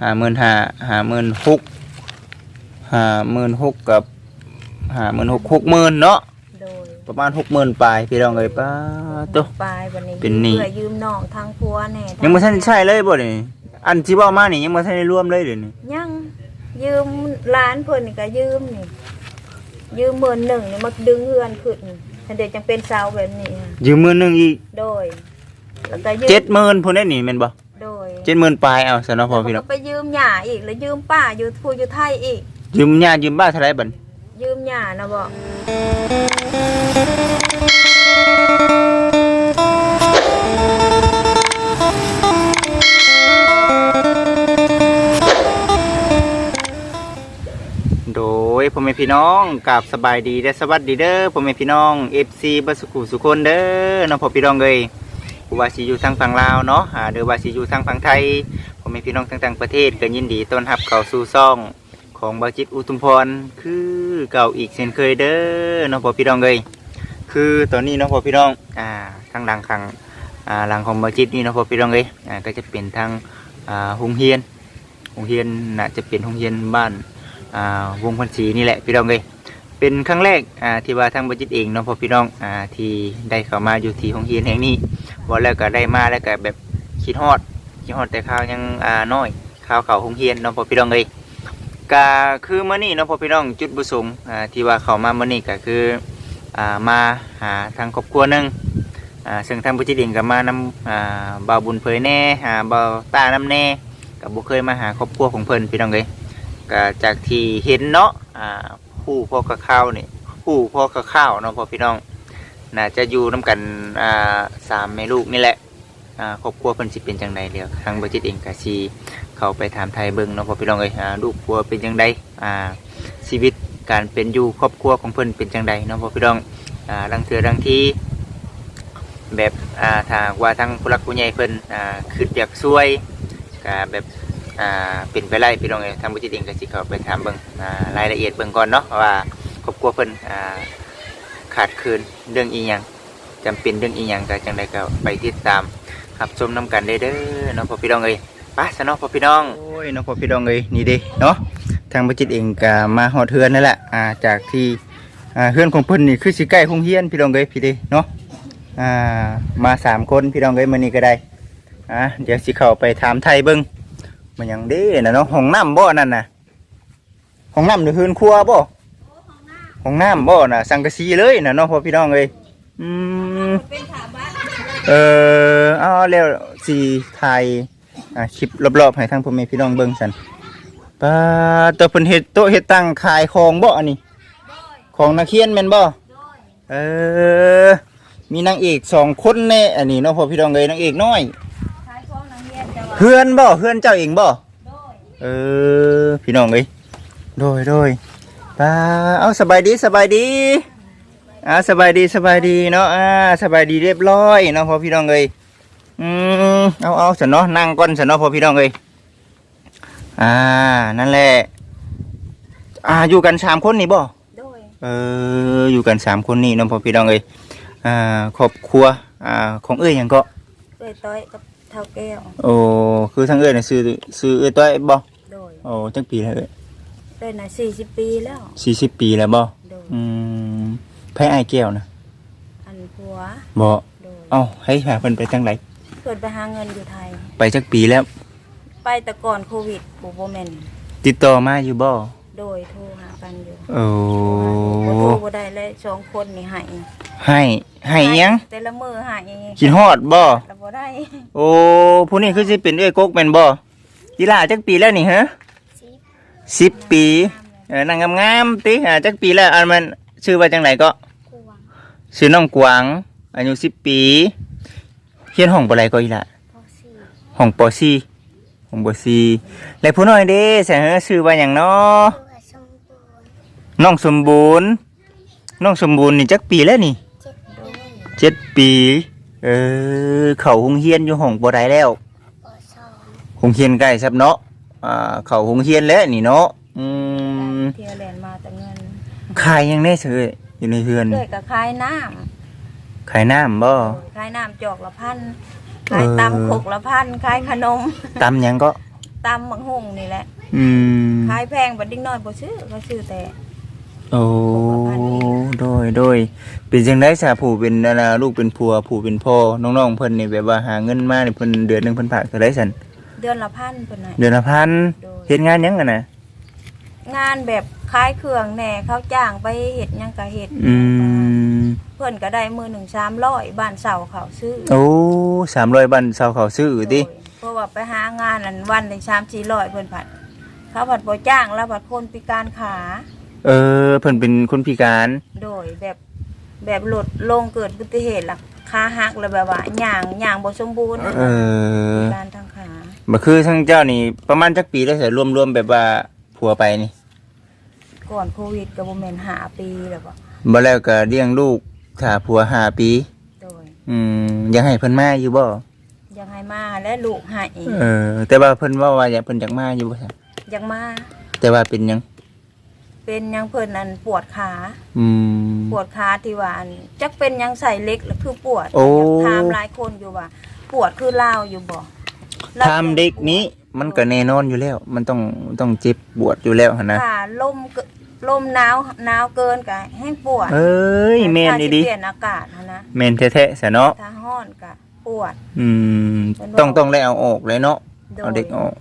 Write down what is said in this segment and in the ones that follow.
ห้าหมื่นห้าห้าหมื่นหกห้าหมื่นหกกับห้าหมื่นหกหกหมื่นเนาะโดยประมาณหกหมื่นปลายพี่น้องเอ้ยป้าตุ๊ ปลายวันนี้เป็นหนี้เพื่อยืมน้องทางพัวแน่ยังไม่ทันได้ใช่เลยบ่นี่อันที่เว่ามานี่ยังไม่ทันได้รวมเลยเดี๋ยวนี้ยังยืมร้านเพิ่นนี่ก็ยืมนี่ยืมหมื่นหนึ่งนี่มาดึงเฮือนขึ้นทันเด็จังเป็นเสาวแบบนี้อะยืมหมื่นหนึ่งอีกโดยแล้วก็ยืมเจ็ดหมื่นพูดได้นี่แม่นบ่โด ยเจ็ดหมื่นปลายเอาสนอพอพี่น้แล้อวงก็ไปยืมหย่าอีกแล้วยืมป้าอยู่ผู้อยู่ไทยอีก ยืมญาติยืมบ้านเท่าไหรบัดยืมหย่านะบอกโดยพ่อแม่พี่น้องกับสบายดีและสวัสดีเด้อพ่อแม่พี่น้อง FC บัดสุขุสุคนเด้อน้องพ่อพี่น้องเอ้ยผู้ ว่าสิอยู่ทางฝั่งลาวเนาะอ่าหรือว่าสิอยู่ทางฝั่งไทยพ่อแม่พี่น้องต่างๆประเทศก็ยินดีต้อนรับเข้าสู่ซ่องของบาจิตอุทุมพรคือเก่าอีกเช่นเคยเด้อน้องพ่อพี่น้องเอ้ยคือตอนนี้น้องพ่อพี่น้องอ่าทางหลังขังอ่าหลังของบาจิตนี่น้องพ่อพี่น้องเอ้ยอ่าก็จะเป็นทางอ่าโรงเรียนโรงเรียนน่าจะเป็นโรงเรียนบ้านอ่าวงพันสีนี่แหละพี่น้องเลย เป็นครั้งแรกอ่าที่ว่าทางบัจิตเองเนาะพ่อพี่น้องอ่าที่ได้เข้ามาอยู่ที่ห้องเรียนแห่งนี้วันแล้วก็ได้มาแล้วก็แบบคิดฮอดคิดฮอดแต่ข้าวยังอ่าน้อยข้าวเขาห้องเรียนเนาะพ่อพี่น้องเลยก็คือมื้อนี้เนาะพ่อพี่น้องจุดประสงค์อ่าที่ว่าเข้ามามื้อนี้ก็คืออ่ามาหาทางครอบครัวหนึงอ่าซึ่งทางบัจิตเองก็มานำอ่าบ่าวบุญเผยแน่หาบ่าวตานำแน่ก็บ่เคยมาหาครอบครัวของเพิ่นพี่น้องเลยก็จากที่เห็นเนาะอ่า ผู้พ่อกระข้าวนี่ผู้พ่อกระข้าวเนาะพ่อพี่น้องน่าจะอยู่น้กันอ่าสามแม่ลูกนี่แหละอ่าครอบครัวเพิ่นสิเป็นจังใดเดียวทางบริจิตเองก็สิเข้าไปถามไทยเบิ่งเนาะพ่อพี่น้องเอ้ยอ่าลูกผัวเป็นจังใดอ่าชีวิตการเป็นอยู่ครอบครัวของเพิ่นเป็นจังใดเนาะพ่อพี่น้องอ่าดังเถื่อดังที่แบบอ่าถ้าว่าทางผู้หลักผู้ใหญ่เพิ่นอ่าคิดอยากช่วยก็แบบ อ่าเป็นไปไล่พี่น้องเอ้ยทางบุจิตเองก็สิเข้าไปถามเบิ่งอ่ารายละเอียดเบิ่งก่อนเนาะว่าครอบครัวเพิ่นอ่าขาดคืนเรื่องอีหยังจำเป็นเรื่องอีหยังก็จังไดก็ไปติดตามรับชมนํกันได้เด้อเนาะพ่อพี่น้องเอ้ยไปซะเนาะพ่อพี่น้องโอ้ยเนาะพ่อพี่น้องเอ้ยนี่เด้เนาะทางบุจิตเองก็มาฮอดเฮือนนั่นแหละอ่าจากที่อ่าเฮือนของเพิ่นนี่คือสิใกล้โรงเรียนพี่น้องเอ้ยพี่เด้เนาะอ่ามาสามคนพี่น้องเอ้ยมื้อนี้ก็ได้อ่าเดี๋ยวสิเข้าไปถามไทยเบิ่ง มันยังเด้นะเนาะห้องน้ำบ่นั่นน่ะห้องน้ำหรือคืนครัวบ่ห้องน้ำบ่น่ะ สังกะสีเลยน่ะเนาะพ่อพี่น้องเอ้ยอืมเป็นถาบ้านเออเอาแล้วสีไทยอะคลิปรอบๆให้ทางพ่อแม่พี่น้องเบิ่งซั่นปาตัวเพิ่นเฮ็ดโต๊ะเฮ็ดตั้งขายของบ่อันนี้ของนักเรียนแม่นบ่เออ มีนางเอกสองคนแน่อันนี้เนาะพ่อพี่น้องเอ้ยนางเอกน้อย เรียนจะว่าเพื่อนบ่เพื่อนเจ้าเองบ่โดยเออพี่น้องเอ้ยโดยโดยป้าเอาสบายดีสบายดีอ่าสบายดีสบายดีเนาะอ่าสบายดีเรียบร้อยเนาะพอพี่น้องเอ้ยอืมเอาเอาฉันเนาะนั่งก่อนฉันเนาะพอพี่น้องเอ้ยอ่านั่นแหละอ่าอยู่กันสามคนนี่บ่โดยเอออยู่กันสามคนนี่เนาะพอพี่น้องเอ้ยอ่าครอบครัวอ่าของเอ้ยหยังก็เอ้ยต้อยกับ เท่าแก้ว โอ้คือทั้งเอ้ยน่ะซื้อซื้อเอ้ยต้อยบ่โดยโอ้จังปีแล้วเอ้ยได้น่ะสี่สิบปีแล้ว สี่สิบปีแล้วบ่โดย อืมไพ่ไอายแก้วนะอันผัว บ่โดย เอ้าให้หาเพิ่นไปทางไหนเกิดไปหาเงินอยู่ไทย ไปจักปีแล้ว ไปแต่ก่อนโควิดปูโบแมนติดต่อมาอยู่บ่ โดยโทรหากันอยู่โอ้บ่โทรบ่ได้เลยสองคนนี่ให้ให้ให้อิหยังแต่ละมือให้กินฮอดบ่แต่บ่ได้โอ้ผู้นี้คือสิเป็นเอ้ยกกแม่นบ่กีฬาจักปีแล้วนี่ฮะสิบปีเออนางงามๆติอ่าจักปีแล้วอันมันชื่อว่าจังไหนก็ชื่อน้องกวางอายุสิบปีเรียนห้องบ่ไรก็อีละห้องป .4 ห้ องป .4 แล้วผู้น้อยเด้แสงชื่อว่าหยังเนาะน้องสมบูรณ์น้องสมบูรณ์นี่จักปีแล้วนี่เจ็ดปี เออ เขาหงเฮียนอยู่ห้องบ่ได้แล้วหงเฮียนใกล้ซับเนาะอ่าเขาหงเฮียนแล้วนี่เนาะอืมเที่ยวแลนมาแต่เงินขายหยังแน่เสยอยู่ในเฮือนเอ้ยก็ขายน้ำขายน้ำบ่ขายน้ำจอกละพัน ขายตำขกละพันขายขนมตำหยังก็ตำบังหงนี่แหละอืมขายแพงบัดดิ้งน้อยบ่ซื้อก็ซื้อแต่ โอ้โดยโดยเป็นจังได๋ซะผู้เป็นอันน่ะลูกเป็นผัวผู้เป็นพ่อน้องๆเพิ่นนี่แบบว่าหาเงินมานี่เพิ่นเดือนหนึงเพิ่นฝากเท่าไดซั่นเดือนละพันเพิ่นน่ะเดือนละพันโดยเฮ็ดงานหยังกันน่ะงานแบบขายเครื่องแหน่เขาจ้างไปเฮ็ดหยังก็เฮ็ดอืม เพิ่นก็ได้มือหนึ่ง300บ้านเสาเขาซื้อโอ้300บันเซาเขาซื้อติโดยเพราะว่าไปหางานอันวันหนึง3-400เพิ่นผัด เขาผัดบ่จ้างแล้วผัดคนพิการขา เออ เพิ่นเป็นคนพิการ โดยแบบแบบหลดลงเกิดอุบัติเหตุล่ะขาหักแล้วแบบว่าย่างย่างบ่สมบูรณ์เออพิการทางขาบ่คือทั้งเจ้านี่ประมาณจักปีแล้วสิรวมๆแบบว่าผัวไปนี่ ก่อนโควิดก็บ่แม่นห้าปีแล้วบ่ บ่แล้วก็เลี้ยงลูกถ้าผัวห้าปี โดยอืมอยังให้เพิ่นมาอยู่บ่ยังให้มาและลูกให้อีกเออ แต่ว่าเพิ่นว่าว่าอยากเพิ่นอยากมาอยู่บ่ซั่นยังมาแต่ว่าเป็นหยัง เป็นหยังเพิ่นอันปวดขา อืม ปวดขาที่ว่าอันจักเป็นหยังใส่เล็กแล้วคือปวดโอ้ อยากถามหลายคนอยู่ว่า ปวดคือลาวอยู่บ่ลาวทำเด็กนี้มันก็แน่นอนอยู่แล้ว มันต้องต้องเจ็บปวดอยู่แล้วหั่นนะค่ะลมเก ลมหนาวหนาวเกินก็แห้งปวดเอ้ยแม่นถ้าดีสิดีเปลี่ยนอากาศหั้นนะแม่นแท้ๆซะเนาะถ้าร้อนก็ปวด อืมเพิ่นว่าต้องต้องได้เอาออกเลยเนาะโดยเอาเด็กออก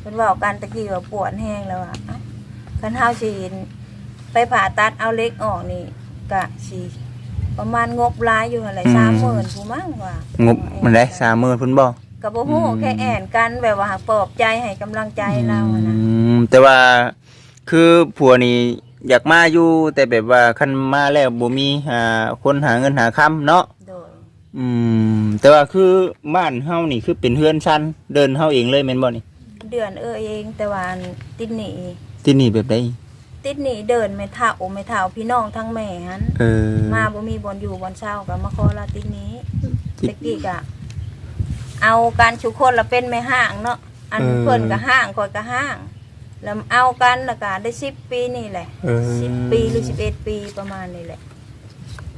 เพิ่นเว้ากันตะกี้ว่าปวดแห้งแล้วอะเอ้าคันเฮาสิไปผ่าตัดเอาเล็กออกนี่ก็สิประมาณงบหลายอยู่หั่นแหละ30,000ผู้มั้งว่างบมันได้30,000พุ่นบ่ก็บ่ฮู้อืมแค่แอ่นกันแบบว่าปลอบใจให้กำลังใจเราอะนะอืมแต่ว่า คือผัวนี่อยากมาอยู่แต่แบบว่าคันมาแล้วบ่มีหาคนหาเงินหาค้ำเนาะโดยอืม แต่ว่าคือบ้านเฮานี่คือเป็นเฮือนชั้นเดินเฮาเองเลยแม่นบ่นี่เดือนเออเองแต่ว่าอันติดหนีที่นี่แบบใดติดหนีเดินไม่เท่าไม่เท่าพี่น้องทั้งแม่หันเออ มาบ่มีบ่อนอยู่บ่อนเช่าก็มาขอลาติดหนี้ติดตะกี้ก็เอาการชุกคนละเป็นแม่ห้างเนาะอันเออ เพิ่นก็ห้างข่อยก็ห้าง แล้วเอากันแล้วก็ได้10ปีนี่แหละเออ10ปีหรือ11ปีประมาณนี้แหละ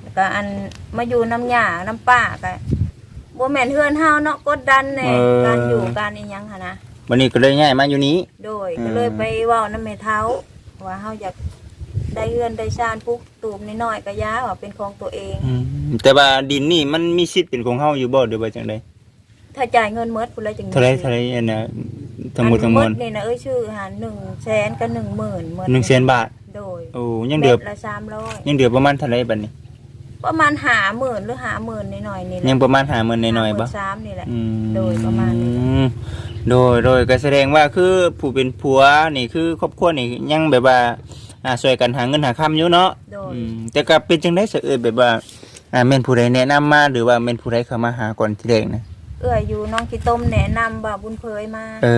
แล้วก็อันมาอยู่น้ำยาน้ำป้าก็บ่แม่นเฮือนเฮาเนาะกดดันแน่การอยู่การอีหยังหั่นนะ วันนี้ก็เลยย้ายมาอยู่นี้ โดยอืมก็เลยไปเว้านำแม่เท้าว่าเฮาอยากได้เฮือนได้ชานปุ๊กตูมน้อยๆก็ยาว่าเป็นของตัวเองอืมแต่ว่าดินนี่มันมีสิทธิ์เป็นของเฮาอยู่บ่หรือว่าจังไดถ้าจ่ายเงินเมดพุ่นแล้วจึงเท่าไรเท่าไรอันน่ะ ทั้งหมดทั้งมวล อันนี่นะเอ้ยชื่อหา1แสนกับ10,000หมด100,000บาท โดยโอ้ยังเดือม็ละ300ยังเดือประมาณเท่าไรบัดนี้ ประมาณ50,000หรือ50,000น้อยๆนี่แหละยังประมาณ50,000หน่อยๆบ่53,000นี่แหละ อืมโดยประมาณนี้ โดยโดยก็แสดงว่าคือผู้เป็นผัวนี่คือครอบครัวนี่ยังแบบว่าอ่าช่วยกันหาเงินหาคำอยู่เนาะโดยอืมแต่ก็เป็นจังได๋ซะเอ่ยแบบว่าอ่าแม่นผู้ใดแนะนำมาหรือว่าแม่นผู้ใดเข้ามาหาก่อนที่แรกนะ เอื้ออยู่น้องขี้ต้มแนะนำบ่าวบุญเพยมาเอ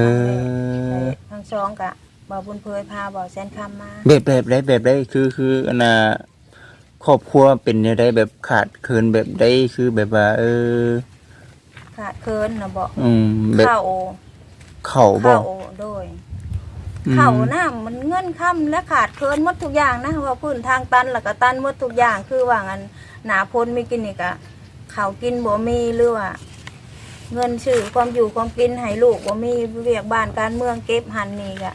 อ ทั้งสองกะบ่าวบุญเพยพาบ่าวแสนคำมา แบบแบบใดแบบใดคือคืออันน่ะครอบครัวเป็นจังไดแบบขาดเคินแบบใดคือแบบว่า เออ ขาดเคินนะบ่อืมแบบเข้าเข้าบ่ เข้าโดยอืม เข้าน้ามันเงินค่ำและขาดเคินหมดทุกอย่างนะว่าพื้นทางตันแล้วก็ตันหมดทุกอย่างคือว่างันหนาพ้นมีกินนี่ก็ข้าวกินบ่มีหรือว่า เงินชื่อความอยู่ความกินให้ลูกบ่มีเวียกบ้านการเมืองเก็บหันนี่ก็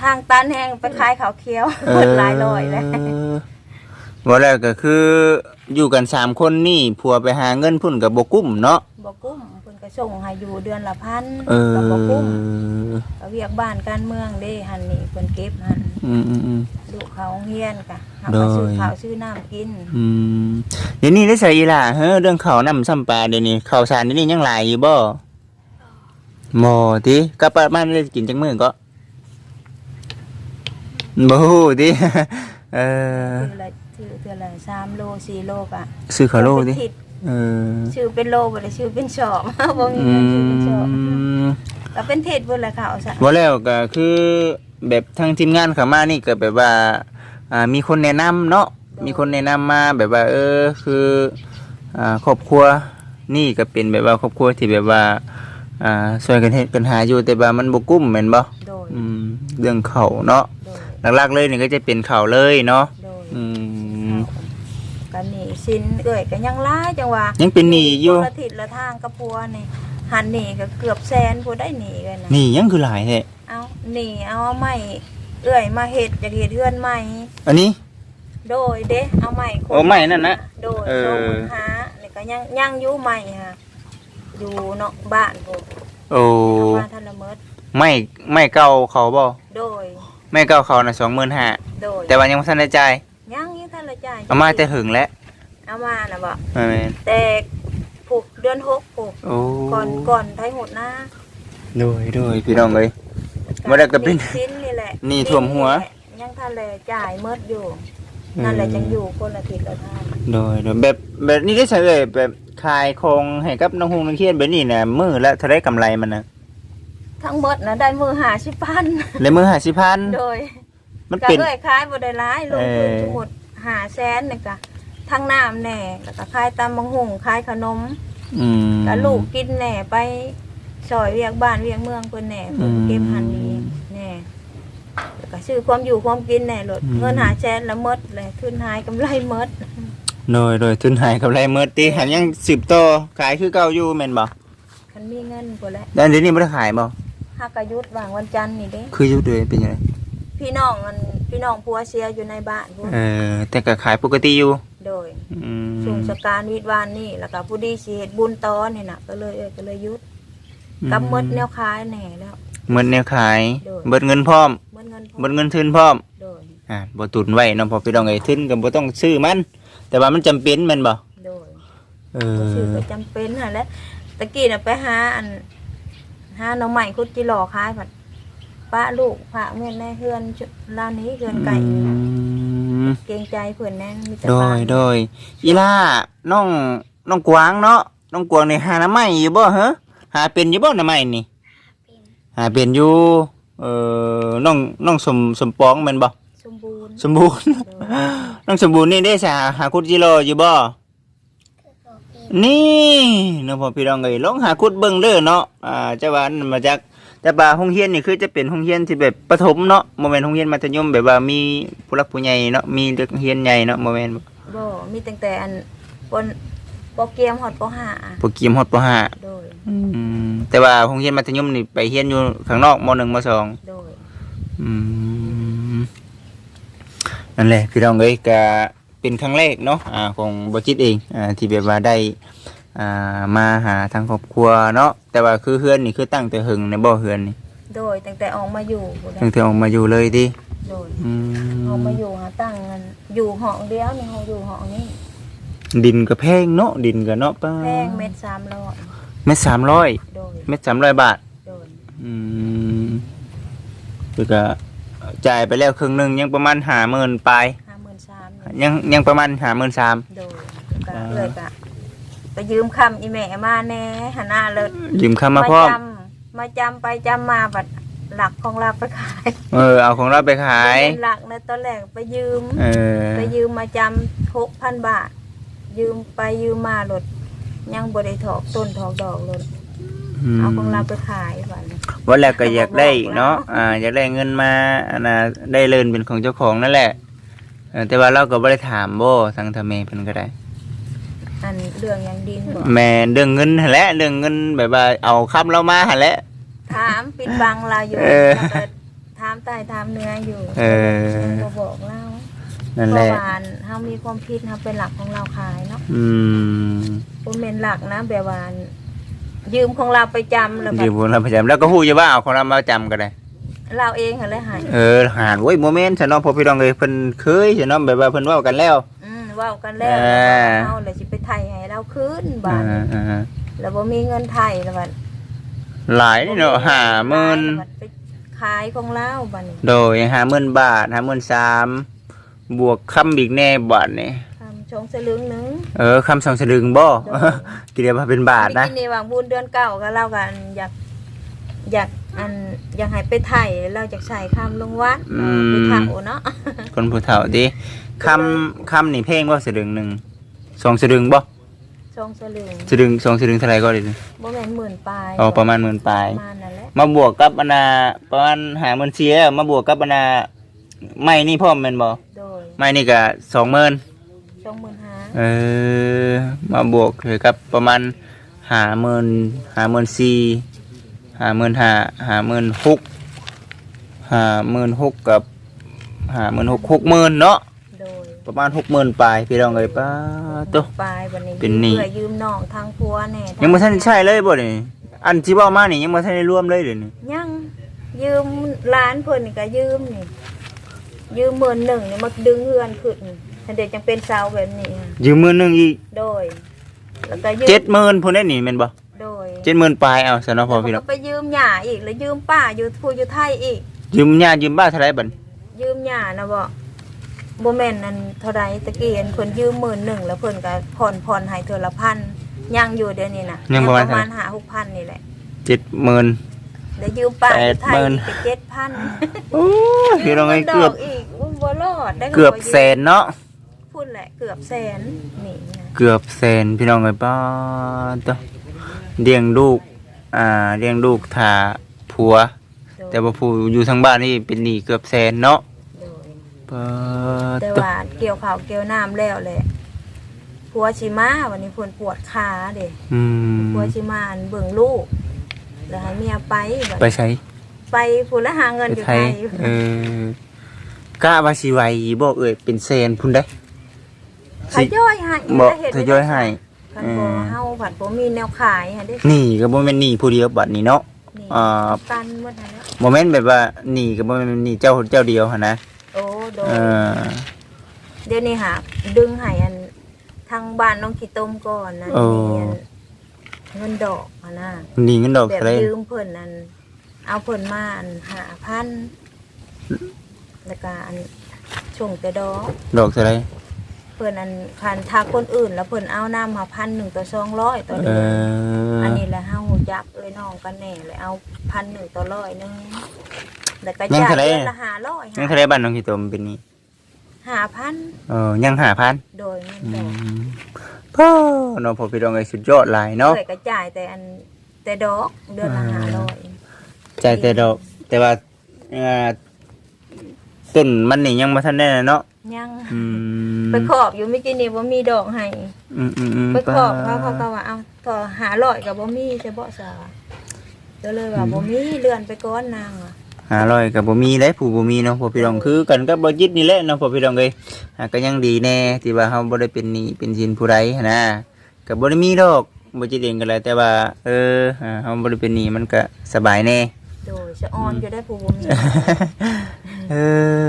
ทางตันแห้งไปขายข้าวเคี้ยวหมดหลายร้อยแล้วเว่าแล้วก็คืออยู่กันสามคนนี่ผัวไปหาเงินพุ่นกับบกุ้มเนาะบ่กุ้มเพิ่น ก็ส่งให้อยู่เดือนละพันเออก็บ่กุ้มก็เวียกบ้านการเมืองเด้หันนี่เพิ่นเก็บหันอืมอืมอืม ลูกเขาโรงเฮียนกะหาโดมายซื้อข้าวซื้อน้ำกินอืมเดี๋ยวนี้ได้ใส่อีหล่ะเฮ้อเรื่องข้าวน้ำซ้ำปลาเดี๋ยวนี้ข้าวสารเดี๋ยวนี้ยังหลายอยู่บ่หมอติกลับบ้านได้กินจังมื้อก็บ่ฮู้ติ เออซื้อละซื้อเทื่อละสามโลสี่โลกะซื้อข้าวโลติเป็นทิศ เออชื่อเป็นโลบ่ได้ชื่อเป็นชอบบ่มีอืเงินชื่อเป็นชอบมก็เป็นทิศเพิ่นละค่ะเอาซะว่าแล้วก็คือแบบทางทีมงานเขามานี่ก็แบบว่าอ่ามีคนแนะนำเนาะมีคนแนะนำมาแบบว่า เออคืออ่าครอบครัวนี่ก็เป็นแบบว่าครอบครัวที่แบบว่าอ่าช่วยกันเฮ็ดกันหาอยู่แต่ว่ามันบ่กุ้มแม่นบ่โดยอืมเรื่องเขาวเนาะโดยหลักๆเลยนี่ก็จะเป็นเขาวเลยเนาะโดยอืม กันนี่สินเอ้ยก็ยังหลายจังว่ายังเป็นหนี้อยู่คนละทิศละทางกับพัวนี่หันหนีก็เกือบแสนผู้ได้หนีกันนะนี่ยังคือหลายแท้เอาหนีเอาไม้เอื้อยมาเฮ็ดจากเฮ็ดเฮือนใหม่ อันนี้ โดยเด้เอาไม้ขนโอ้ไม้นั่นนะโดยเออ โดยหานี่ก็ยังยังอยู่ใหม่ค่ะอยู่นอกบ้านผมโอ้เอามาทันละเมิดไม่ไม่เก่าเขาบ่โดย ไม่เก่าเขาน่ะ25,000โดยแต่ว่ายังบ่ทันได้จ่าย ยังยังทันละจ่ายเอามาแต่หึงแล้วเอามาน่ะบ่แม่นแต่ผูกเดือนหกผูกโอ้ก่อนก่อนไทยหดหน้าโดยโดยพี่น้องเอ้ย บ่ได้ก็เป็นสิ้นนี่แหละนี่ท่วมหัว ยังทันเลยจ่ายเมิดอยู่นั่นแหละจังอยู่คนละทิศละทางโดยโดยแบบแบบนี้ได้ใช่เลยแบบขายคงให้กับน้องฮงนักเรียนแบบนี้น่ะมื้อละเท่าได้กำไรมันน่ะทั้งหมดนะได้มือหาชิพันเลยมื้อ50,000โดยมันก็เป็นเอ้ยขายบ่ได้ร้ายลงทุนเออทั้งหมด หาแสนนี่ก็ทั้งน้ำแหน่แล้วก็ขายตำบังหุงขายขนมอืมแล้วลูกกินแหน่ไปซอยเวียกบ้านเวียกเมืองเพิ่นแหน่เพิ่นอืมเก็บหันนี้แหน่แล้วก็ซื้อความอยู่ความกินแหน่ลดอืมเงินหาแสนละหมดเลยทุนหายกำไรหมดโดยโดยทุนหายกำไรหมดติหันยังสืบต่อขายคือเก่าอยู่แม่นบ่คันมีเงินพุ่นแหละแล้วเดี๋ยวนี้บ่ได้ขายบ่ฮักกะยุดวางวันจันทร์นี่เด้คืออยู่ด้วยเป็นยังไง พี่น้องมันพี่น้องผัวเสียอยู่ในบ้านพุ่นเออแต่ก็ขายปกติอยู่โดยอืมช่วงสการวิทย์วานนี่แล้วก็ผู้ดีสิเฮ็ดบุญตอนนี่น่ะก็เลยเอ้ยก็เลยหยุดกับหมดแนวขายแหน่แล้ว หมดแนวขายโดย เบิดเงินพร้อมหมดเงินพอเบิดเงินทุนพร้อมโดยอ่าบ่ตุนไว้เนาะพอพี่น้องเอ้ยทุนก็บ่ต้องซื้อมัน แต่ว่ามันจำเป็นแม่นบ่โดย เอก็ซื้ออก็จำเป็นน่ะแหละตะกี้น่ะไปหาอันหาหน่อใหม่คุดจิหล่อขายผัด ป้าลูกพระเมื่อในเฮือนจุลาวนี้เฮือนไก่อืมเกรงใจเพิ่นแน่มีแต่โดบ้ายนโดยอีล่าน้องน้องกวางเนาะน้องกวางนี่หาหน้ำไม้อยู่บ่ฮะหาเป็นอยู่บ่หน้ำไม้นี่หาเป็นอยู่เอ่อน้องน้องสมสมปองแม่นบ่สมบูรณ์สมบูรณ์โดยน้องสมบูรณ์นี่ได้สาหาคุดจิโร่อยู่บ่นี่เนาะพ่อพี่น้องเอ้ยลองหาคุดเบิ่งเด้อเนาะอ่าจะว่าอันนั้นมาจาก แต่ว่าโรงเรียนนี่คือจะเป็นโรงเรียนที่แบบประถมเนาะบ่แม่นโรงเรียนมัธยมแบบว่ามีผู้หลักผู้ใหญ่เนาะมีเด็กเรียนใหญ่เนาะบ่แม่นบ่บ่มีตั้งแต่อันปนโปรแกรมฮอดปห้าโปรแกรมฮอดปห้าโดยอืมแต่ว่าโรงเรียนมัธยมนี่ไปเรียนอยู่ข้างนอกมหนึ่งมสองโดยอืมนั่นแหละพี่น้องเอ้ยก็เป็นครั้งแรกเนาะอ่าของบจิตเองอ่าที่แบบว่าได้ อ่ามาหาทางครอบครัวเนาะแต่ว่าคือเฮือนนี่คือตั้งแต่หึงในบ่อเฮือนนี่โดยตั้งแต่ออกมาอยู่พุ่นตั้งน่ะแต่ออกมาอยู่เลยดิโดยอืออกมมาอยู่หาตั้งกันอยู่ห้องเดียวนี่เฮาอยู่ห้องนี้ดินก็แพงเนาะดินก็เนาะป้าแพงเม็ด300เม็ดสามร้อยโดยเม็ดสามร้อยบาทโดยอืมคือก็จ่ายไปแล้วครึ่งหนึ่งยังประมาณหาหมื่นปลาย53,000นี่ยังยังประมาณหาหมื่นสามโดยก็เลยก็ ไปยืมคำอีแม่มาแน่หันหน้าเลยยืมคำมาพร้อมจำมาจำไปจำมาบัดหลักของเราไปขายเออเอาของเราไปขายเป็นหลักในะตอนแรกไปยืมเออไปยืมมาจำหกพันบาท ยืมไปยืมมาหลดยังบริถอกต้นถอกดอกเลยมเอาของเราไปขายบัดนี้ วันแรกก็อยากได้เนาะอ่าอยากได้เงินมาอันน่ะได้เลินเป็นของเจ้าของนั่นแหละเออแต่ว่าเราก็บ่ได้ถามโบทางทำเมเพิ่นก็ได้ อันเรื่องยังดินบอกแม่เรื่องเงินหั่นแหละเรื่องเงินแบบว่าเอาคำเรามาหั่นแหละ ถามปิดบังเราอยู่เออ แล้วก็ถามใต้ถามเนื้ออยู่เออยังบ่บอกเรานั่นเพแหราะละว่าเฮามีความคิดเฮาเป็นหลักของเราขายเนาะอืมบ่แม่นหลักนะแบบว่ายืมของเราไปจำแล้วแบเดี๋ยวบผมเราประจำแล้วก็ฮู้อยู่ว่าเอาของเรามาจำก็ได้ เราเองหั่นเลยใหาย เออหานโว้ยโมเมนต์ฉันเนาะพอพี่น้องเอ้ยเพิ่นเคยฉันเนาะแบบว่าเพิ่นเว้ากันแล้วอืม เว้ากันแล้วเออ เฮาเลยสิไปไทยให้เราคืนบาทอ่าอ่าแล้วบ่มีเงินไทยแล้วบัดหลายนี่เนาะห้าหมื่นแล้วบัดไปขายของเราบัดนี้โดยห้าหมื่นบาทห้าหมื่นสามบวกคำอีกแน่บาทนี่ทำชงสลึงหนึง เออคำสองสลึงบ่ กี่เดียวมาเป็นบาทนะกินนี่วางบุญเดือนเก่าก็เล่ากันอยากอยากอันอยากให้ไปไทยเราจากใส่คำลงวัดเออไปเฒ่าเนาะคนผู้เฒ่าดิ คำคำนี่เพลงบ่สลึงหนึ่งสองสลึงบ่ชงสลึงสลึงสองสลึงเท่าไหร่ก็ได้บ่แม่นหมื่นปลายอ๋อประมาณหมื่นปลาย ประมาณนั่นแหละมาบวกกับอนนาประมาณหาหมื่นเสียมาบวกกับอนนาไม่นี่พ่อมแม่นบ่โดยไม่นี่ก็สองหมื่นชงหมื่นห้าเออมาบวกเลยครับประมาณหาหมื่นหาหมื่นสี่หาหมื่นห้าหาหมื่นหกหาหมื่นหกกับหาหมื่นหกหกหมื่นเนาะโดย ประมาณหกหมื่นปลายพี่น้องเอ้ยป้าตัวปลายวันนี้เป็นหนี้ เพื่อยืมน้องทางพัวแน่ยังไม่ทันใช่เลยบ่นี่อันที่เว่ามานี่ยังไม่ทันได้รวมเลยเดี๋ยวนี้ยังยืมร้านเพิ่นนี่ก็ยืมนี่ ยืมหมื่นหนึ่งนี่มาดึงเฮือนขึ้นถ้าเด็กจังเป็นเสาวแบบนี้อะยืมหมื่นหนึ่งอีกโดย แล้วก็ยืมเจ็ดหมื่นพูนได้นี่แม่นบ่โดยเจ็ดหมื่นปลายเอาซะเนาะพอพี่น้แล้อวงก็ไปยืมหย่าอีกแล้วยืมป้าอยู่ผู้อยู่ไทยอีก ยืมญายืมบ้านเท่าไหรบัดยืมหย่านะบ่ บ่แม่นนั่นเท่าใดตะกี้เห็นเพิ่นยืมหมื่นหนึ่งแล้วเพิ่นก็ผ่อนผ่อนให้เทื่อละพันยังอยู่เดี๋ยวนี้นะประมาณ5 6พันนี่แหละเจ็ดหมื่น เดี๋ยวยืมป้าอยู่ไทยแปดหมื่น อีกเจ็ดพันโอ้ยพี่น้องไอ้ดเกือบอีกอุ้มบ่รอดได้เกือบแสนเนาะพูดแหละเกือบแสนนี่นะเกือบแสนพี่น้องไอ้ป้าตัวเลี้ยงลูกอ่าเลี้ยงลูกถ่าผัวแต่ว่าผู้อยู่ทางบ้านนี่เป็นหนี้เกือบแสนเนาะโดย ป้าแต่ตัวว่าเกี่ยวข้าวเกี่ยวน้ำแล้วแหละผัวชิมาวันนี้เพิ่นปวดขาเด้อืมผัวชิมาอันเบิ่งลูกแล้วให้เมียไปบัดไปใช้ไปผู้ละหาเงินไปอยู่ไทไทยยเออกะว่าสิไหวบ่เอ่ยเป็นแสนพุ่นได้ทยอยให้บ่แล้วเฮ็ดทยอยให้คันบ่เฮาผัดบ่มีแนวขายหั่นเด้หนี่ก็บ่แม่นหนี้ผู้เดียวบัดนี้เนาะ นี่อ่า ตันหมดหั่นแหละบ่แม่นแบบว่าหนี้ก็บ่แม่นหนี้เจ้าเจ้าเดียวหั่นนะ โอ้โดเอยอเดี๋ยวนี้หาดึงให้อันทางบ้านน้องขี้ต้มก่อนนะโอ้นี่อันเงินดอกอะนะหนี้เงินดอกแบบเท่าไหร่ยืมเพิ่นอัน เอาเพิ่นมาอันหาพันแล้วก็อันช่วงแต่ดอกดอกเท่าไหร่เพิ่นอันคันถ้าคนอื่น แล้วเพิ่นเอาน้ำมาพันหนึ่งต่อสองร้อยต่อเอเดือนออันนี้แหละห้าหูจักเอ้ยน้องกันแน่เลยเอาพันหนึ่งต่อร้อยหนึง แล้วก็ยังจ่ายเท่าไหร่ เดือนละห้าร้อยยังเท่าไหร่บ้านน้องขี้ตมเป็นหนี้ห้าพันเออยัง5,000โดยเงินอืดอกมพ่อเนาะพอพี่น้องเอ้ยสุดยอดหลายเนาะ เคยก็จ่ายแต่อันแต่ดอกเดือนละห้าร้อยจ่ายแต่ดอกแต่ว่าเอ่อต้นมันนี่ยังบ่ทันได้เนาะยังอืมไปขอบอยู่ไม่อกินนี่ว่ามีดอกให้อืมอืมอืมไปขอบเขาเขาก็ว่าเอาต่อหาร้อยกับบ่มีจะบ่สาก็เลยว่าบ่มีเลื่อนไปก้อนนางอะ หาร้อยกับบ่มีเลยผู้บ่มีเนาะพอพี่น้องคือกันกับบ่จิตนี่แหละเนาะพอพี่น้องเอ้ยอ่าก็ยังดีแน่ที่ว่าเฮาบ่ได้เป็นหนี้เป็นสินผู้ใดหั้นนะก็บ่ได้มีดอกบ่จิตเองก็แล้วแต่ว่า เอออ่าเฮาบ่ได้เป็นหนี้มันก็สบายแน่ โดยสะออนอยู่ได้ผู้บ่มีเอ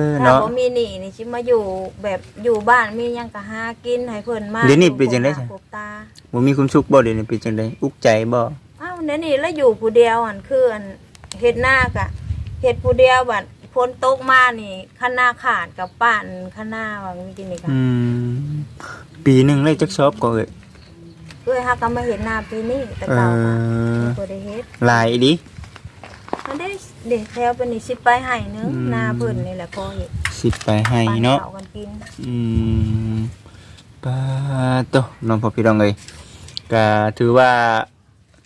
อถ้าเนาะ บ่มีหนี้นี่สิมาอยู่แบบอยู่บ้านมีหยังก็หากินให้เพิ่นมาเดี๋ยวนี้เป็นจังได๋จ้ะจ้ะพบตาบ่มีความสุขบ่เดี๋ยวนี้เป็นจังได๋อุกใจบ่อ้าวเดี๋ยวนี้แล้วอยู่ผู้เดียวอันคืออันเฮ็ดหน้ากะ เฮ็ดผู้เดียวบัดฝนตกมานี่คันหน้าขาดกับป้านคันหน้าว่ามีกินนี่ค่ะอืมปีหนึงเลยจักชอบก็เอ้ยเอ้ยฮักก็มาเฮ็ดหน้าปีนี้แต่เอเก่าค่ะอบ่ได้เฮ็ดหลายดิมันได้เด็กแถวเป็นนี่สิไปให้นึงอืม หน้าเพิ่นนี่แหละพอเฮ็ดสิบไปให้ปานเนาะข้าวกันกินอืมปาโตน้องพ่อพี่น้องเอ้ยก็ถือว่า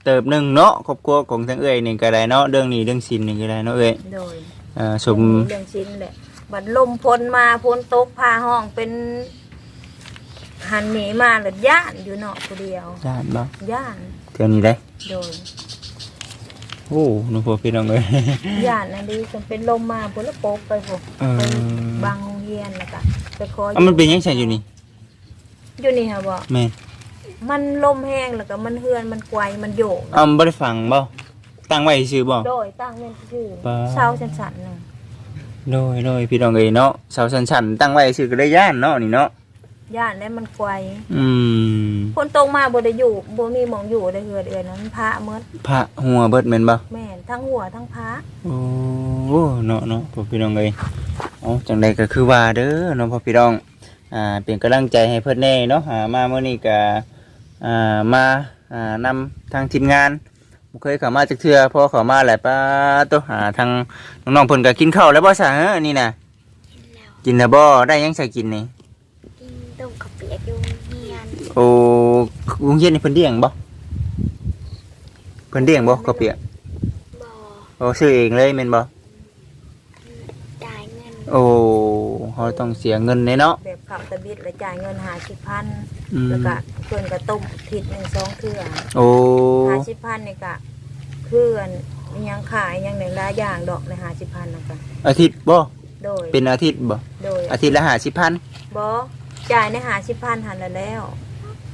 เติบหนึ่งเนาะครอบครัวของทั้งเอ้ยนี่ก็ได้เนาะเรื่องนี้เรื่องสินนี่ก็ได้เนาะเอ้ยโดยเอ่อสมเรื่องชิ้นแหละ บัดลมพลมาพลตกพาห้องเป็น หันหนีมาหรือย่านอยู่เนาะผู้เดียวญาติบ่ย่านเท่านี้ได้ โดยโอ้น้องพ่อพี่น้องเอ้ย ย่านนั่นดีจนเป็นลมมาพลโปกไปพวกเออ ไปบางโรงเรียนแล้วก็ไปคอยอะมันเป็นยังไงอยู่นี่อยู่นี่ค่ะบ่แม่น มันลมแห้งแล้วก็มันเฮือนมันไกวมันโยกเอ้าบ่ได้ฟังบ่ตั้งไว้ซื่อบ่ โดยตั้งเงินชื่อปะ เช้าสันๆนึงโดยโดยพี่น้องเอ้ยเนาะเสาชันๆตั้งไว้ซื่อก็ได้ย่านเนาะนี่เนาะย่านแล้วมันไกวอืมคนตรงมาบ่ได้อยู่บ่มีหมองอยู่ได้เฮือดเอือนนั้นพระเมดพระหัวเบิดแม่นบ่ แม่นทั้งหัวทั้งพระโอ้เนาะเนาะพ่อพี่น้องเอ้ยเอ๋อจังใดก็คือว่าเด้อเนาะพ่อพี่น้อง อ่าเป็นกำลังใจให้เพิ่นแน่เนาะหามาเมื่อนี้ก็ อ่ามาอ่านำทางทีมงานบ่เคยเข้ามาจักเทื่อพอเข้ามาหลายป้าตัวหาทางน้องๆเพิ่นก็กินข้าวแล้วบ่ซะเฮ้อนี่น่ะกินแล้วบ่ได้หยังใส่กินนี่กินต้มข้าวเปียกอยู่เฮียนโอ้โรงเรียนนี่เพิ่นเลี้ยงบ่เพิ่นเลี้ยงบ่ข้าวเปียกบ่อโอ้ซื้อเองเลยแม่นบ่จ่ายเงิน โโอ้เขาต้องเสียเงินเลยเนาะ แบบขับตะบิดแล้วจ่ายเงินหาสิพันอืม แล้วก็เพื่อนก็ต้มทิศหนึ่งสองเทื่อโอ้หาสิพันนี่ก็เพื่อนอิหยังขายอิหยังหนึ่งหลายอย่างดอกในหาสิพันนะก็อาทิตย์บ่โดยเป็นอาทิตย์บ่โดยอาทิตย์ละห้าสิบพันบอจ่ายในหาสิพันหันละแล้ว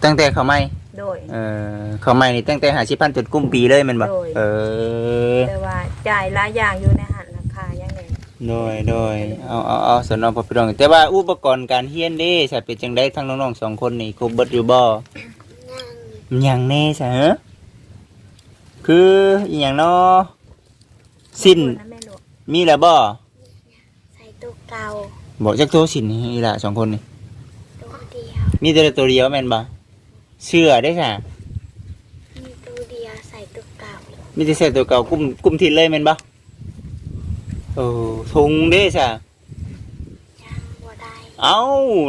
ตั้งแต่เขาไม่โดย เออเขาไม่นี่ตั้งแต่ห้าสิบพันจนกุ้มปีเลยแมันบ่โดย เออ แต่ว่าจ่ายหลายอย่างอยู่ในหั โดยโดยเอาเอาเอาสนองพอพี่น้องแต่ว่าอุปกรณ์การเฮียนเด้ใช่เป็นจังไดทั้งน้องๆสองคนนี่ครบเบิดอยู่บ่นั่งหยังแน่ใช่เหรอคืออหย่างเนาะสิ้นนะแม่หลวงมีแล้วบ่ใส่ตู้เก่าบอกจักโตสิ้นนี่ล่ะสองคนนี่ตู้เดียวมีแต่ตัวเดียวแม่นบ่เชื่อได้ค่ะมีตู้เดียวใส่ตู้เก่ามีแต่เสื้อตัวเก่ากุ้มกุ้มทิศเลยแม่นบ่ โอ้ทุงเด้ซะจ้างบ่ได้เอ้า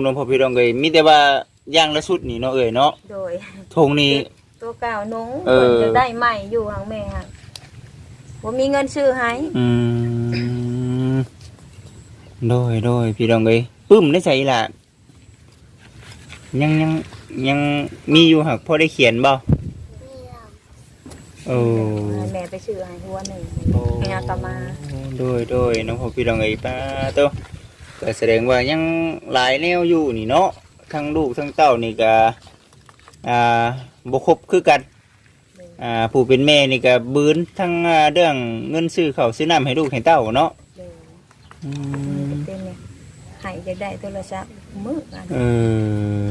น้องพ่อพี่น้องเอ้ยมีแต่ว่าย่างละสุดนี่เนาะเอ้ยเนาะโดย ทุงนี่ ตัวเก่านุ้งเออเพิ่นจะได้ใหม่อยู่หางแม่ฮะผมมีเงินซื้อให้อืมโดยโดยพี่น้องเอ้ยปึ้มได้ใส่ล่ะยังยังยังมีอยู่หักพอได้เขียนบ่มีเรา โอ้ให้แม่ไปซื้อให้หัวหนึ่งโอ้แม่ก็มาโดยโดยน้องพ่อพี่น้องเอ้ยป้าโตก็แสดงว่ายังหลายแนวอยู่นี่เนาะทั้งลูกทั้งเต้านี่ก็อ่าบ่ครบคือกันอ่าผู้เป็นแม่นี่ก็บืนทั้งอ่าเรื่องเงินซื้อข้าวซื้อน้ำให้ลูกให้เต้าเนาะเดี๋ยวอืนี่มก็เป็นเนี่ยให้จะได้โทรศัพท์มือกันเออ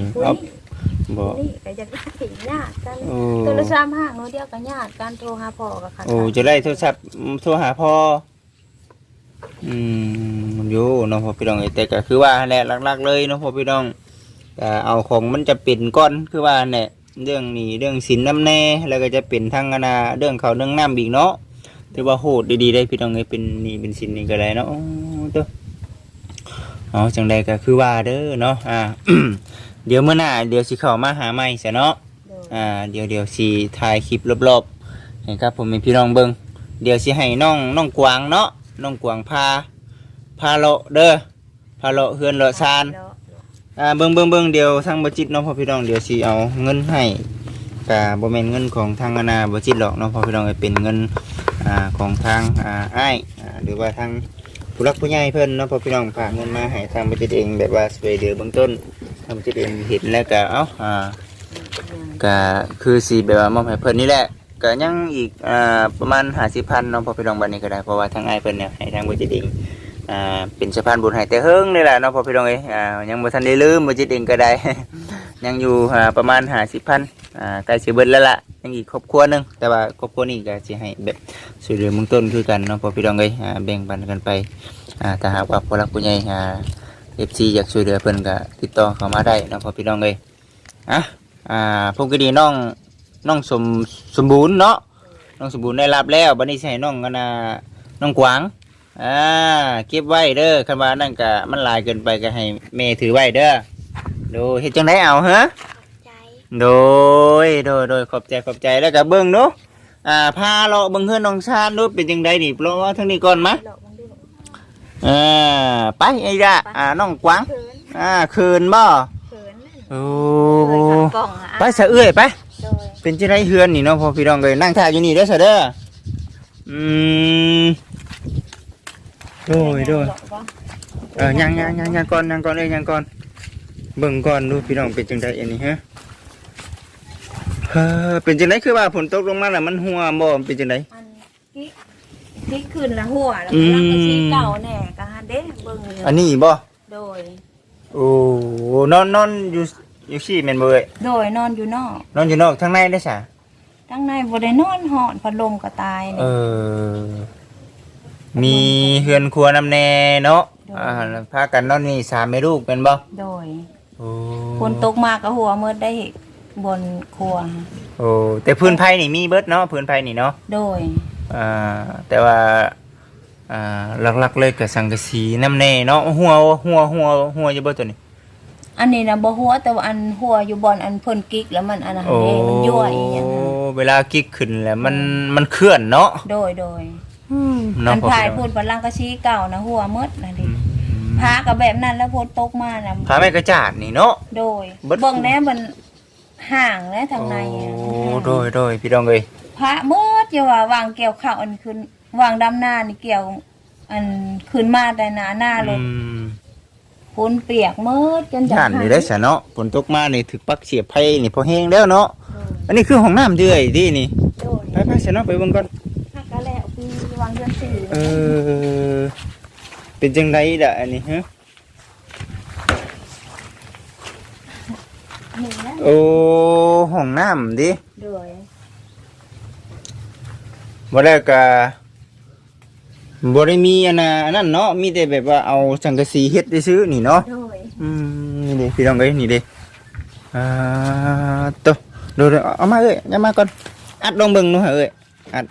ผู้เอานี้บ่ผู้นี่ก็จะได้ญาติกันโอ้ โทรศัพท์ห่างเนาะเดียวกันญาติกันโทรหาพ่อกับค่ะโอ้จะได้โทรศัพท์โทรหาพ่ออืมอยู่เน้องพ่อพี่น้องเอ้ยแต่ก็คือว่าแหละหลักๆเลยเน้องพ่อพี่น้องก็เอาของมันจะเป็นก้อนคือว่าเนี่ยเรื่องนี้เรื่องสินน้ำแน่แล้วก็จะเป็นทางอนาเรื่องเขาวเรื่องน้ำอีกเนาะถือว่าโหดดีๆได้พี่น้องเอ้ยเป็นหนี่เป็นสินนี่ก็ได้เนาะโอ้ตัวเอาจังใดก็คือว่าเด้อเนาะอ่า เดี๋ยวเมื่อหน้าเดี๋ยวสิเข้ามาหาใหม่เสียเนาะโดยอ่าเดี๋ยวเดี๋ยวสิถ่ายคลิปรอบๆให้ครับผมเป็นพี่น้องเบิงเดี๋ยวสิให้น้องน้องกวางเนาะน้องกวางพาพาเลาะเด้อพาเลาะเฮือนเลาะซานแล้วอ่าเบิงเบิงเบิงเดี๋ยวทางบัจิตเน้องพ่อพี่น้องเดี๋ยวสิเอาเงินให้กะบ่แม่นเงินของทางอนาบัจิตหรอกเน้องพ่อพี่น้องเอ้ยเป็นเงินอ่าของทางอ่าอ้ายอ่าหรือว่าทาง ผู้รักผู้ใหญ่เพิ่นเน้องพ่อพี่น้องฝากเงินมาให้ทางบัจิตเองแบบว่าสวยเดือเบื้องต้นทางบัจิตเองเห็นแล้วก็เอ้าอ่าก็คือสีแบบว่ามอบให้เพิ่นนี่แหละก็ยังอีกอ่าประมาณห้าสิบพันเน้องพอพี่น้องบันนี้ก็ได้เพราะว่าทางไอ้เพิ่นเนี่ยให้ทางบุจิตเองอ่าเป็นสะพานบุญให้แต่เฮิงนี่แหละเน้องพอพี่น้องเอ้ยอ่ายังบ่ทันได้ลืมบุจิตเองก็ได้ ยังอยู่อ่าประมาณห้าสิบพันอ่าใกล้สิเบิดแล้วล่ะ ยังอีกครอบครัวหนึงแต่ว่าครอบครัวนี้ก็สิให้แบบช่วยเหลือเบื้องต้นคือกันเน้องพอพี่น้องเอ้ยอ่าแบ่งปันกันไปอ่าถ้าหากว่าผู้หลักผู้ใหญ่อ่า FC อยากช่วยเหลือเพิ่นก็ติดต่อเข้ามาได้เน้องพอพี่น้องเอ้ยอะอ่าพวกก็ดีน้องน้องสมสมบูรณ์เนาะน้องสมบูรณ์ได้รับแล้วบัดนี้ใส่น้องกันนะน้องกวางอ่าเก็บไว้เด้อคันว่านั่นก็มันหลายเกินไปก็ให้แม่ถือไว้เด้อดูเฮ็ดจังไดเอาฮะ โดยโดยโดยขอบใจขอบใจแล้วก็เบิ่งเนาะอ่าพาเราะเบิ่งเฮือนน้องชาญดูเป็นจังไดนี่เพราะว่าทางนี้ก่อนมะหลอกมันด้วยอ่าไปไอ้ละอ่าน้องกวางเขินอ่าคืนบ่เขินนั่นโอ้เคยขับกล่องอะไปสะเอื้อยไปโดยเป็นจะได้เฮือนนี่เนาะพอพี่น้องเลยนั่งท่าอยู่นี่เด้อเสยเด้ออืมโดยโดยเออยังยังยังยังก่อนยังก่อนเลยยังก่อนเบิ่งก่อนดูพี่น้องเป็นจังไดอันนี้ฮะ เฮ้อเป็นจังไดคือว่าฝนตกลงมาแล้วมันหัวบ่เป็นจังได อันกิ๊กกิ๊กขึ้นละหัวแล้วอืมก็ลังกระชีเก่าแน่กะฮันเด้เบิ่งอยู่อันนี้บ่โดย โอ้นอนนอนอยู่อยู่ซี่แม่นบ่เอ้ยโดยนอนอยู่นอก นอนอยู่นอกทางในได้ซะทั้งในบ่ได้นอนหอนพัดลมก็ตายเอนี่ อ มีเฮือนครัวนำแน่เนาะอ่าแล้วพากันนอนนี่สามแม่ลูกเป็นบ่โดยโอ้ฝนตกมาก็หัวมืดได้ บนครัวโอ้แต่พื้นไผ่นี่มีเบิดเนาะพื้นไผ่นี่เนาะโดยอ่าแต่ว่าอ่าหลักๆเลยกับสังกะสีน้ำแน่เนาะหัวหัวหัวหัวอยู่เบิดตัวนี้ อันนี้นะบ่หัวแต่ว่าอันหัวอยู่บอนอันเพ่นกิ๊กแล้วมันอันนั้นเด้มันยั่วอีหยังนะเวลากิ๊กขึ้นแล้วมันมันเคลื่อนเนาะโดยโดยเนาะอันพ่อถ่ายพี่พูน้องดบัลลังก์กะชีเก่านะหัวมืดนะดิอืพากับแบบนั้นแล้วฝนตกมาน่ะพาแม่กระจาดนี่เนาะ โดยเบิด เบิ่งแน่มัน ห่างและทางในอะโอ้โดยโดยพี่น้องเอ้ยพระเมื่อจะว่าวางเกี่ยวข้าวอันขึ้นวางดำหน้านี่เกี่ยว อันขึ้นมาแต่หนาหน้าลอืงมฝนเปียกเมื่อจนจะย่านนี่ได้ซะเนาะฝนตกมานี่ถึกปักเสียบไผนี่พอแห้งแล้วเนาะอันนี้คือห้องน้ำเดือยดินี่โดยไปไปๆซะเนาะไปเบิ่งก่อนถ้าก็แล้วปีวางเดือนสี่เออ เป็นจังไดล่ะอันนี้ฮะ หนึ่งนะ โอ้ห้องน้ำดิโดยบ่ได้ก็บ่ได้มีอันน่ะอันนั้นเนาะมีแต่แบบว่าเอาสังกะสีเฮ็ดได้ซื้อนี่เนาะโดยอืมนี่เด้พี่น้องเอ้ยนี่เด้อ่าโตดูๆเอามาเอ้ยอย่ามาก่อนอัดลองเบิ่งหนูหาเอ้ยอัด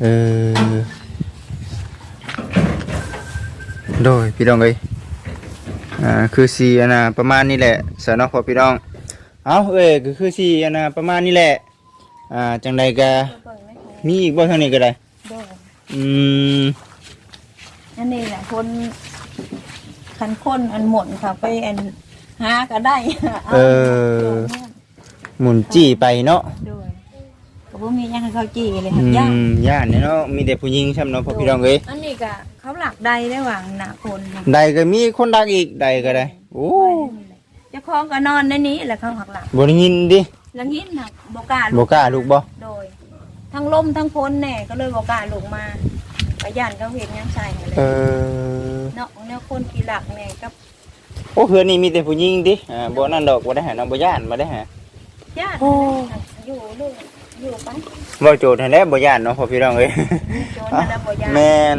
เออโดยพี่น้องเอ้ย อ่าคือสีอันน่ะประมาณนี้แหละสะเนาะพอพี่น้องเอาเอ้ยก็คือสีอันน่ะประมาณนี้แหละอ่าจังใดก็เบิ่งไหมคะมีอีกบ่ทางนี้ก็ได้โดยอืมอันนี้แหละคนคันคนอันหมดค่ะไปอันหาก็ได้เออหมุนจี้ไปเนาะ โดยก็ บ่มีหยังให้เขาจี้เลยอืค่ะย่างมย่านเนี่ยเนาะมีแต่ผู้หญิงใช่ไหมเนาะพ่อพี่น้องเอ้ยอันนี้ก็เขาหลักใดได้หวังหนาคนค่ะใดก็มีคนดักอีกใดก็ได้โอ้เจ้าของก็นอนในนี้แหละเขาหักหลักบ่ได้ยินดิแล้วนี้หนักบกล้าบ่กล้าลูกบ่โดย ทั้งลมทั้งพ้นแน่ก็เลยบกล้าลงมาประยันเขาเห็นยังใส่เลยเออเนาะเนี่ยคนกี่หลักแน่กับโอ้เฮือนนี่มีแต่ผู้หญิงดิอ่าบ่นั่นดอกบ่ได้หาเนาะบ่ย่านบ่ได้หาญาติอยู่เลย อยู่ไปบ่โจทย์ให้แล้วบ่ย่านเนาะพ่อพี่น้องเอ้ยโจนมาแล้วบ่ญาติแม่น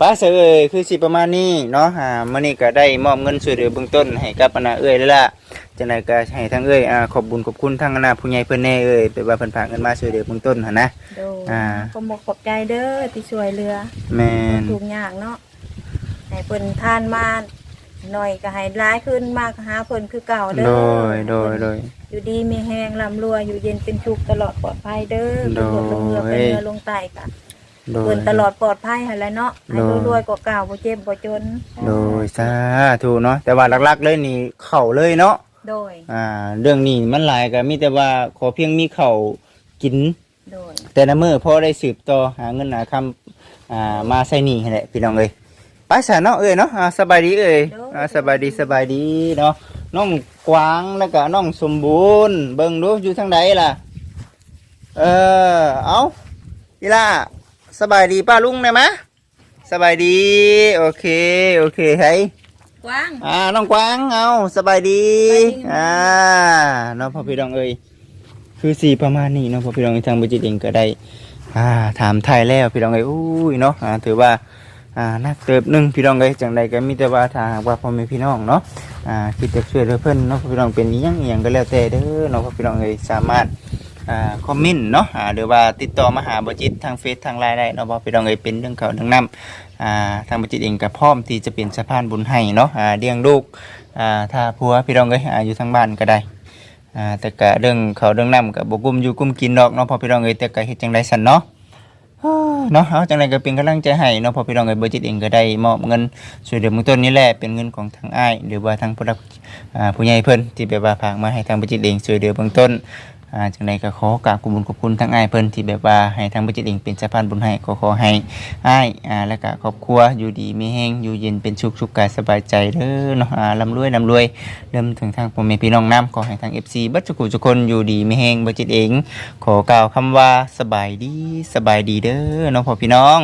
ป้าเสยเอ้ยคือสิประมาณนี้เนาะอ่ามื้อนี้ก็ได้มอบเงินช่วยเหลือเบื้องต้นให้กับอนาเอ้ยแล้วล่ะจังไดก็ให้ทั้งเอ้ยอ่าขอบบุญขอบคุณทั้งอนาผู้ใหญ่เพิ่นแน่เอ้ยแบบว่าเพิ่นฝากเงินมาช่วยเหลือเบื้องต้นหั่นนะ โดยอ่าก็บอกขอบใจเด้อที่ช่วยเรือ แม่นถูกอย่างเนาะให้เพิ่นทานมาหน่อยก็ให้ร้ายขึ้นมากหาเพิ่นคือเก่าเด้อโดยโดยโดย อยู่ดีมีแห้งลำรวยอยู่เย็นเป็นชุกตลอดปลอดภัยเด้อโดเป็นยคนลงเรือเป็นเรือลงไตกะโดยเพิ่นตลอดปลอดภัยหั่นแหละเนาะให้โดยรวยๆกว่าเก่าบ่เจ็บบ่จน โดยสาธุเนาะแต่ว่าหลักๆเลยนี่เข่าเลยเนาะโดย อ่า เรื่องนี้มันหลายก็มีแต่ว่าขอเพียงมีเข่าวกิน โดย แต่ละมื้อพอได้สืบต่อหาเงินหาคำอ่ามาใส่หนี้ให้แหละพี่น้องเอ้ยไปซะเนาะเอ้ยเนาะอ่าสบายดีเอ้ยอ่าสบายดีสบายดีเนาะ น้องกวางแล้วก็น้องสมบูรณ์เบิ่งดูอยู่ทางใดล่ะ เออเอาอีล่ะสบายดีป้าลุงได้ไหมสบายดี โอเค โอเคเฮ้ย กว้าง อ่าน้องกวางเอาสบายดี สบายดี อ่าน้องพ่อพี่น้องเอ้ยคือสีประมาณนี้เน้องพ่อพี่น้องทางบุจิตเองก็ได้ อ่าถามไทยแล้วพี่น้องเอ้ยอุ้ยเนาะอ่าถือว่า อ่านักเติบหนึ่งพี่น้องเอ้ยจังใดก็มีแต่ว่าถ้าหากว่าพ่อแม่พี่น้องเนาะอ่าคิดจะช่วยเหลือเพิ่นเนาะพ่อพี่น้องเป็นอิหยังอิหยังก็แล้วแต่เด้อเนาะพ่อพี่น้องเอ้ยสามารถอ่าคอมเมนต์เนาะอ่าหรือว่าติดต่อมาหาบจิตทางเฟซทางไลน์ได้เนาะพ่อพี่น้องเอ้ยเป็นเรื่องเขาวเรื่องน้ำอ่าทางบัจิตเองก็พร้อมที่จะเป็นสะพานบุญให้เนาะอ่าเลี้ยงลูกอ่าถ้าผัวพี่น้องเอ้ยอ่าอยู่ทางบ้านก็ได้อ่าแต่ก็เรื่องเขาเรื่องน้ำก็บ่กุมอยู่กุมกินดอกเนาะพอพี่น้องเอ้ยแต่ก็เฮ็ดจังไดสั่นเนาะ เนาะเอาจังไรก็เป็นกำลังใจให้เนาะพอพี่น้องเอ้ยบัจิตเองก็ได้มอบเงินช่วยเหลือเบื้องต้นนี่แหละเป็นเงินของทางอ้ายหรือว่าทางผู้รับอ่าผู้ใหญ่เพิ่นที่แบบว่าฝากมาให้ทางบริจิตเองช่วยเหลือเบื้องต้น อ่าจังใดก็ขอกราบขอบคุญขอบคุณทั้งอ้ายเพิ่นที่แบบว่าให้ทางบัจจิตเองเป็นสะพานบุญให้ขอขอให้อ้ายอ่าและก็ครอบครัวอยู่ดีมีแห้งอยู่เย็นเป็นสุขสุขกายสบายใจเด้อเนาะอ่าร่ำรวยร่ำรวยเริ่มถึงทางพ่อแม่พี่น้องน้ำขอให้ทาง FC บัดสุขุทุกคนอยู่ดีมีแห้งบัจิตเอง ขอกล่าวคำว่าสบายดีสบายดีเด้อเนาะพ่อพี่น้อง